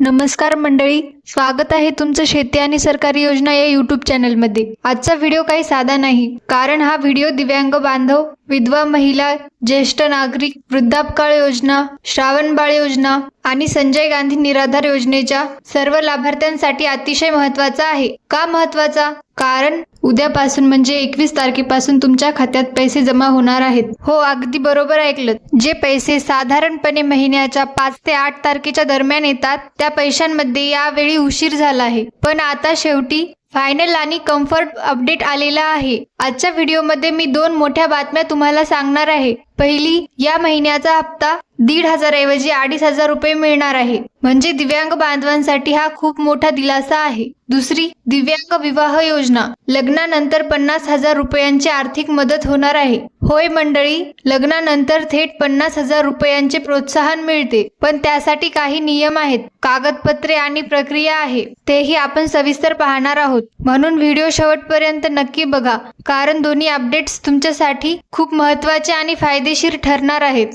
नमस्कार मंडळी स्वागत आहे तुमचं शेती आणि सरकारी योजना या युट्यूब चॅनलमध्ये आजचा व्हिडिओ काही साधा नाही कारण हा व्हिडिओ दिव्यांग बांधव विधवा महिला ज्येष्ठ नागरिक वृद्धापकाळ योजना श्रावण बाळ योजना आणि संजय गांधी निराधार योजनेच्या सर्व लाभार्थ्यांसाठी अतिशय महत्त्वाचा आहे. का महत्त्वाचा कारण उद्यापासून म्हणजे एकवीस तारखेपासून तुमच्या खात्यात पैसे जमा होणार आहेत. हो अगदी बरोबर ऐकलं जे पैसे साधारणपणे महिन्याच्या पाच ते आठ तारखेच्या दरम्यान येतात त्या पैशांमध्ये यावेळी उशीर झाला आहे. पण आता शेवटी फायनल आणि कम्फर्ट अपडेट आलेला आहे. आजच्या व्हिडिओमध्ये मी दोन मोठ्या बातम्या तुम्हाला सांगणार आहे. पहिली या महिन्याचा हप्ता दीड हजारऐवजी अडीच हजार रुपये मिळणार आहे. म्हणजे दिव्यांग बांधवांसाठी हा खूप मोठा दिलासा आहे. दुसरी दिव्यांग विवाह योजना. लग्नानंतर पन्नास हजार रुपयांची आर्थिक मदत होणार आहे. होय मंडळी लग्नानंतर थेट पन्नास हजार रुपयांचे प्रोत्साहन मिळते. पण त्यासाठी काही नियम आहेत. कागदपत्रे आणि प्रक्रिया आहे. तेही आपण सविस्तर पाहणार आहोत. म्हणून व्हिडिओ शेवटपर्यंत नक्की बघा. कारण दोन्ही अपडेट्स तुमच्यासाठी खूप महत्त्वाचे आणि फायदेशीर ठरणार आहेत.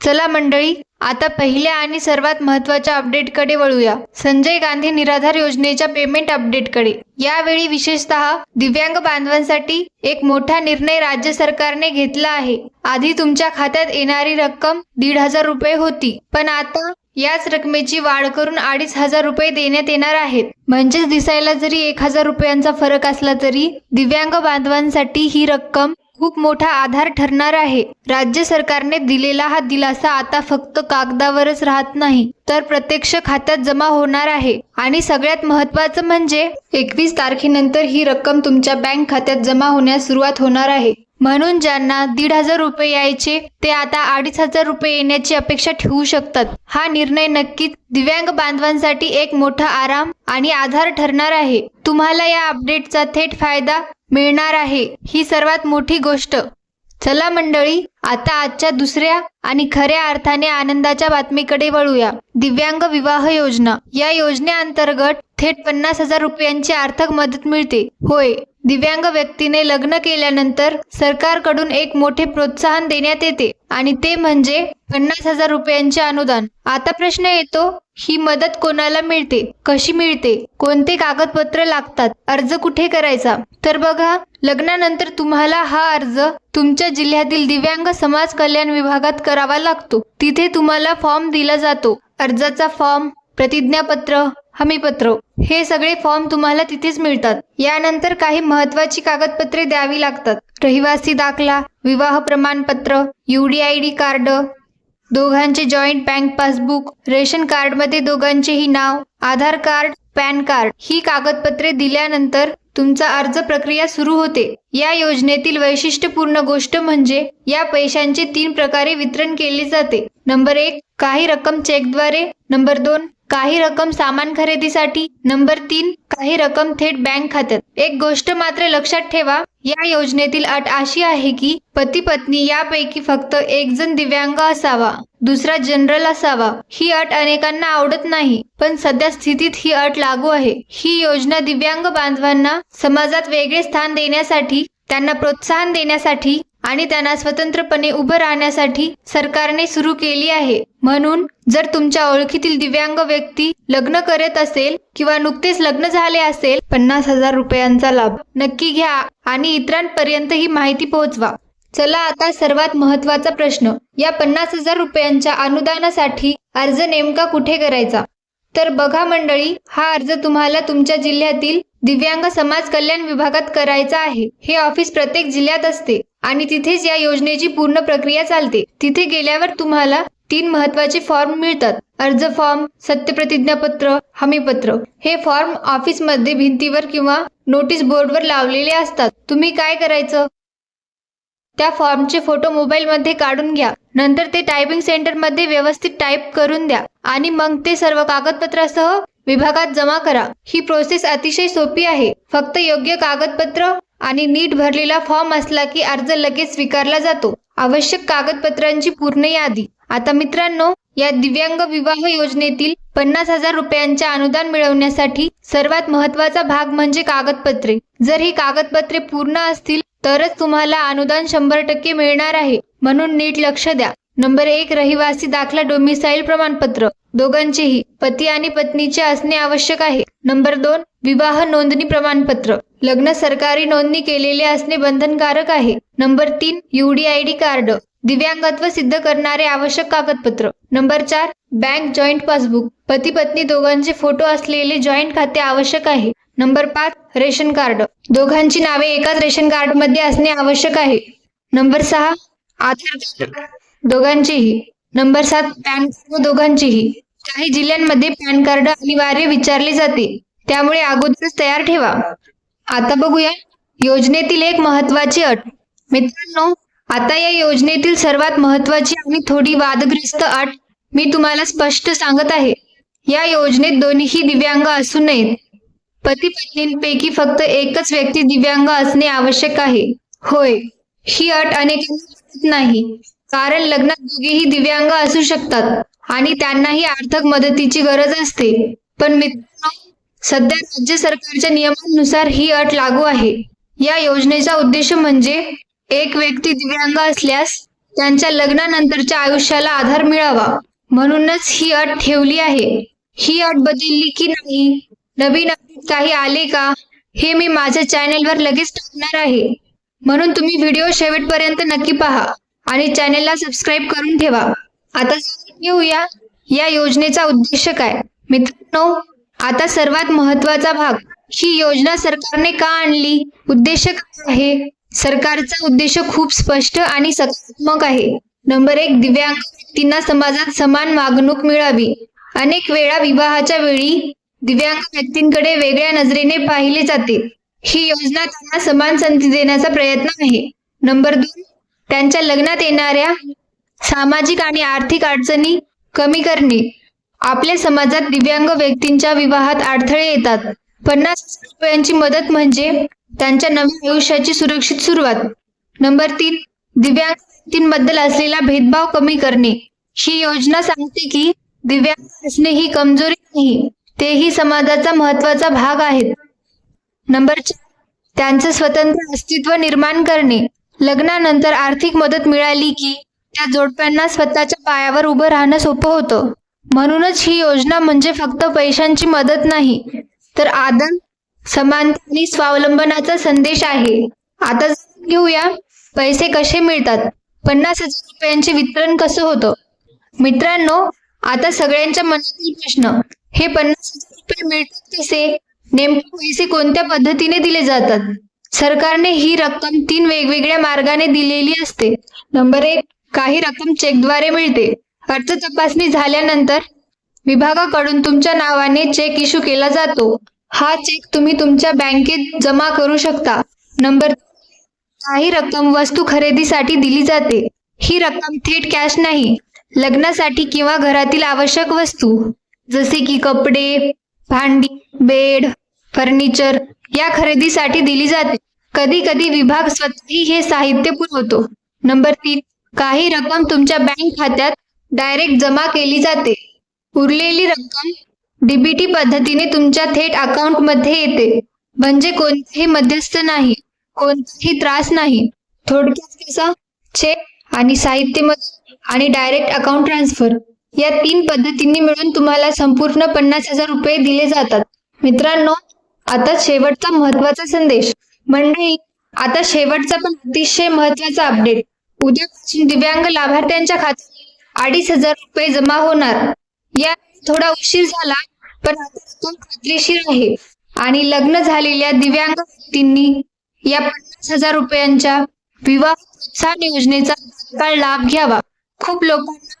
चला मंडळी आता पहिल्या आणि सर्वात महत्त्वाच्या अपडेटकडे वळूया. संजय गांधी निराधार योजनेच्या पेमेंट अपडेटकडे. यावेळी विशेषतः दिव्यांग बांधवांसाठी एक मोठा निर्णय राज्य सरकारने घेतला आहे. आधी तुमच्या खात्यात येणारी रक्कम दीड हजार रुपये होती पण आता याच रकमेची वाढ करून अडीच हजार रुपये देण्यात येणार आहेत. म्हणजेच दिसायला जरी एक हजार रुपयांचा फरक असला तरी दिव्यांग बांधवांसाठी ही रक्कम खूप मोठा आधार ठरणार आहे. राज्य सरकारने दिलेला हा दिलासा आता फक्त कागदावरच राहत नाही तर प्रत्यक्ष खात्यात जमा होणार आहे. आणि सगळ्यात महत्वाचं म्हणजे एकवीस तारखेनंतर ही रक्कम तुमच्या बँक खात्यात जमा होण्यास सुरुवात होणार आहे. म्हणून ज्यांना दीड हजार रुपये यायचे ते आता अडीच हजार रुपये येण्याची अपेक्षा ठेवू शकतात. हा निर्णय नक्कीच दिव्यांग बांधवांसाठी एक मोठा आराम आणि आधार ठरणार आहे. तुम्हाला या अपडेटचा थेट फायदा मिळणार आहे. ही सर्वात मोठी गोष्ट. चला मंडळी आता आजच्या दुसऱ्या आणि खऱ्या अर्थाने आनंदाच्या बातमीकडे वळूया. दिव्यांग विवाह योजना. या योजनेअंतर्गत थेट पन्नास हजार रुपयांची आर्थिक मदत मिळते. होय. दिव्यांग व्यक्तीने लग्न केल्यानंतर सरकारकडून एक मोठे प्रोत्साहन देण्यात येते. आणि ते म्हणजे पन्नास हजार रुपयांचे अनुदान. आता प्रश्न येतो ही मदत कोणाला मिळते? कशी मिळते? कोणते कागदपत्र लागतात? अर्ज कुठे करायचा? तर बघा लग्नानंतर तुम्हाला हा अर्ज तुमच्या जिल्ह्यातील दिव्यांग समाज कल्याण विभागात करावा लागतो. तिथे तुम्हाला फॉर्म दिला जातो. अर्जाचा फॉर्म प्रतिज्ञापत्र हमीपत्र हे सगळे फॉर्म तुम्हाला तिथेच मिळतात. यानंतर काही महत्वाची कागदपत्रे द्यावी लागतात. रहिवासी दाखला विवाह प्रमाणपत्र डी कार्ड दोघांचे जॉईंट बँक पासबुक रेशन कार्डमध्ये दोघांचेही नाव आधार कार्ड पॅन कार्ड ही कागदपत्रे दिल्यानंतर तुमचा अर्ज प्रक्रिया सुरू होते. या योजनेतील वैशिष्ट्यपूर्ण गोष्ट म्हणजे या पैशांचे तीन प्रकारे वितरण केले जाते. नंबर एक काही रक्कम चेकद्वारे. नंबर दोन काही रक्कम सामान खरेदीसाठी. नंबर तीन काही रक्कम थेट बँक खात्यात. एक गोष्ट मात्र लक्षात ठेवा या योजनेतील अट अशी आहे की पती पत्नी यापैकी फक्त एक जण दिव्यांग असावा दुसरा जनरल असावा. ही अट अनेकांना आवडत नाही पण सध्या स्थितीत ही अट लागू आहे. ही योजना दिव्यांग बांधवांना समाजात वेगळे स्थान देण्यासाठी त्यांना प्रोत्साहन देण्यासाठी आणि त्यांना स्वतंत्रपणे उभं राहण्यासाठी सरकारने सुरू केली आहे. म्हणून जर तुमच्या ओळखीतील दिव्यांग व्यक्ती लग्न करत असेल किंवा नुकतेच लग्न झाले असेल पन्नास हजार रुपयांचा लाभ नक्की घ्या आणि इतरांपर्यंत ही माहिती पोहोचवा. चला आता सर्वात महत्त्वाचा प्रश्न. या पन्नास हजार रुपयांच्या अनुदानासाठी अर्ज नेमका कुठे करायचा? तर बघा मंडळी हा अर्ज तुम्हाला तुमच्या जिल्ह्यातील दिव्यांग समाज कल्याण विभागात करायचा आहे. हे ऑफिस प्रत्येक जिल्ह्यात असते. आणि तिथेच या योजनेची पूर्ण प्रक्रिया चालते. तिथे गेल्यावर तुम्हाला तीन महत्त्वाचे फॉर्म मिळतात. अर्ज फॉर्म सत्यप्रतिज्ञापत्र हमीपत्र. हे फॉर्म ऑफिसमध्ये भिंतीवर किंवा नोटीस बोर्डवर लावलेले असतात. तुम्ही काय करायचं? त्या फॉर्मचे फोटो मोबाईलमध्ये काढून घ्या. नंतर ते टायपिंग सेंटरमध्ये व्यवस्थित टाईप करून द्या. आणि मग ते सर्व कागदपत्रासह विभागात जमा करा. ही प्रोसेस अतिशय सोपी आहे. फक्त योग्य कागदपत्र आणि नीट भरलेला फॉर्म असला की अर्ज लगेच स्वीकारला जातो. आवश्यक कागदपत्रांची पूर्ण यादी. आता मित्रांनो या दिव्यांग विवाह योजनेतील पन्नास हजार रुपयांचे अनुदान मिळवण्यासाठी सर्वात महत्त्वाचा भाग म्हणजे कागदपत्रे. जर ही कागदपत्रे पूर्ण असतील तरच तुम्हाला अनुदान शंभर टक्के मिळणार आहे. म्हणून नीट लक्ष द्या. नंबर एक रहिवासी दाखला डोमिसाईल प्रमाणपत्र. दोघांचेही पती आणि पत्नीचे असणे आवश्यक आहे. नंबर दोन विवाह नोंदणी प्रमाणपत्र. लग्न सरकारी नोंदणी केलेले असणे बंधनकारक आहे. नंबर तीन युडीआयडी कार्ड. दिव्यांगत्व सिद्ध करणारे आवश्यक कागदपत्र. नंबर चार बँक जॉईंट पासबुक. पती पत्नी दोघांचे फोटो असलेले जॉईंट खाते आवश्यक आहे. नंबर पाच रेशन कार्ड. दोघांची नावे एकाच रेशन कार्डमध्ये असणे आवश्यक आहे. नंबर सहा आधार कार्ड. दोघांचेही. नंबर सात पॅन कार्ड दोघांचीही. काही जिल्ह्यांमध्ये पॅन कार्ड अनिवार्य विचारले जाते. त्यामुळे अगोदरच तयार ठेवा. आता बघूया. योजनेतील एक महत्वाची अट. मित्रांनो आता या योजनेतील सर्वात महत्वाची आणि थोडी वादग्रस्त अट मी तुम्हाला स्पष्ट सांगत आहे. या योजनेत दोन्हीही दिव्यांग असू नयेत. पती पत्नींपैकी फक्त एकच व्यक्ती दिव्यांग असणे आवश्यक आहे. होय ही अट अनेकांना नाही. कारण लग्नात दोघेही दिव्यांग असू शकतात आणि त्यांनाही आर्थिक मदतीची गरज असते. पण मित्रांनो सध्या राज्य सरकारच्या नियमानुसार ही अट लागू आहे. या योजनेचा उद्देश म्हणजे एक व्यक्ती दिव्यांग असल्यास त्यांच्या लग्नानंतरच्या आयुष्याला आधार मिळावा. म्हणूनच ही अट ठेवली आहे. ही अट बदलली की नाही? नवीन अपडेट काही आले का? हे मी माझ्या चॅनेलवर लगेच टाकणार आहे. म्हणून तुम्ही व्हिडिओ शेवटपर्यंत नक्की पहा आणि चॅनेलला सबस्क्राईब करून ठेवा. आता घेऊया या योजनेचा उद्देश काय? मित्रांनो आता सर्वात महत्त्वाचा भाग ही योजना सरकारने का आणली? उद्देश काय आहे? सरकारचा उद्देश खूप स्पष्ट आणि सकारात्मक आहे. नंबर एक दिव्यांग व्यक्तींना समाजात समान वागणूक मिळावी. अनेक वेळा विवाहाच्या वेळी दिव्यांग व्यक्तींकडे वेगळ्या नजरेने पाहिले जाते. ही योजना त्यांना समान संधी देण्याचा प्रयत्न आहे. नंबर दोन त्यांच्या लग्नात येणाऱ्या सामाजिक आणि आर्थिक अडचणी कमी करणे. आपल्या समाजात दिव्यांग व्यक्तींच्या विवाहात अडथळे येतात. पन्नास हजार रुपयांची मदत म्हणजे त्यांच्या नवीन आयुष्याची सुरक्षित सुरुवात. नंबर तीन दिव्यांग व्यक्तींबद्दल असलेला भेदभाव कमी करणे. ही योजना सांगते की दिव्यांग असणे ही कमजोरी नाही तेही समाजाचा महत्त्वाचा भाग आहेत. नंबर चार त्यांचं स्वतंत्र अस्तित्व निर्माण करणे. लग्नानंतर आर्थिक मदत मिळाली की त्या जोडप्यांना स्वतःच्या पायावर उभं राहणं सोपं होतं. म्हणूनच ही योजना म्हणजे फक्त पैशांची मदत नाही तर आदर समानता आणि स्वावलंबनाचा संदेश आहे. आता घेऊया पैसे कसे मिळतात? पन्नास हजार रुपयांचे वितरण कसं होतं? मित्रांनो आता सगळ्यांच्या मनातील प्रश्न हे पन्नास हजार रुपये मिळतात कसे? नेमके पैसे कोणत्या पद्धतीने दिले जातात? सरकारने ही रक्कम तीन वेगवेगळ्या मार्गाने दिलेली असते. नंबर एक काही रक्कम चेकद्वारे मिळते. अर्ज तपासणी झाल्यानंतर विभागाकडून तुमच्या नावाने चेक इश्यू केला जातो. हा चेक तुम्ही तुमच्या बँकेत जमा करू शकता. नंबर काही रक्कम वस्तू खरेदीसाठी दिली जाते. ही रक्कम थेट कॅश नाही लग्नासाठी किंवा घरातील आवश्यक वस्तू जसे की कपडे भांडी बेड फर्निचर या खरेदीसाठी दिली जाते. कधी कधी विभाग स्वतःही हे साहित्य पुरवतो नंबर तीन काही रक्कम तुमच्या बँक खात्यात डायरेक्ट जमा केली जाते. उरलेली रक्कम डीबीटी पद्धतीने तुमच्या थेट अकाउंटमध्ये येते. म्हणजे कोणतेही मध्यस्थ नाही कोणताही त्रास नाही. थोडक्यात कसा? चेक आणि साहित्य मदत आणि डायरेक्ट अकाउंट ट्रान्सफर या तीन पद्धतींनी मिळून तुम्हाला संपूर्ण पन्नास हजार रुपये दिले जातात. मित्रांनो आता शेवटचा महत्त्वाचा संदेश. मंडळी आता शेवटचा पण अतिशय महत्त्वाचा अपडेट उद्यापासून दिव्यांग लाभार्थ्यांच्या खात्यात अडीच हजार रुपये जमा होणार. या थोडा उशीर झाला पण आता खात्रीशीर आहे. आणि लग्न झालेल्या दिव्यांग व्यक्तींनी या पन्नास हजार रुपयांच्या विवाह प्रोत्साहन योजनेचा तात्काळ लाभ घ्यावा. खूप लोकांना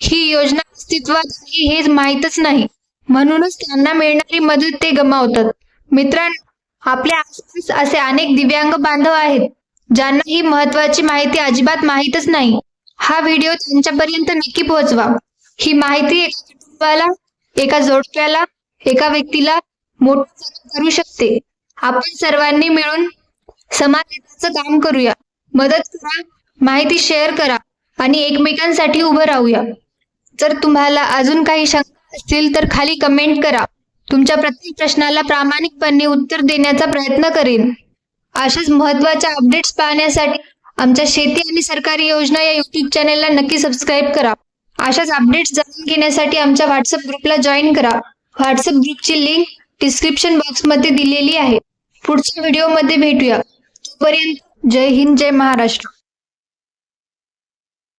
ही योजना अस्तित्वात आहे हे माहीतच नाही. म्हणूनच त्यांना मिळणारी मदत ते गमावतात. मित्रांनो आपल्या आसपास असे अनेक दिव्यांग बांधव आहेत ज्यांना ही महत्वाची माहिती अजिबात माहीतच नाही. हा व्हिडिओ त्यांच्यापर्यंत नक्की पोहोचवा. ही माहिती एका कुटुंबाला एका जोडप्याला एका व्यक्तीला मोठं करू शकते. आपण सर्वांनी मिळून समाजाचं काम करूया. मदत करा माहिती शेअर करा आणि एकमेकांसाठी उभं राहूया. जर तुम्हाला अजून काही शंका असतील तर खाली कमेंट करा. तुमच्या प्रत्येक प्रश्नाला प्रामाणिकपणे उत्तर देण्याचा प्रयत्न करेन. अशाच महत्त्वाच्या अपडेट्स पाहण्यासाठी आमच्या शेती आणि सरकारी योजना या युट्यूब चॅनेलला नक्की सबस्क्राईब करा. अशाच अपडेट्स जाणून घेण्यासाठी आमच्या व्हॉट्सअप ग्रुपला जॉईन करा. व्हॉट्सअप ग्रुपची लिंक डिस्क्रिप्शन बॉक्समध्ये दिलेली आहे. पुढच्या व्हिडिओमध्ये भेटूया. तोपर्यंत जय हिंद जय महाराष्ट्र.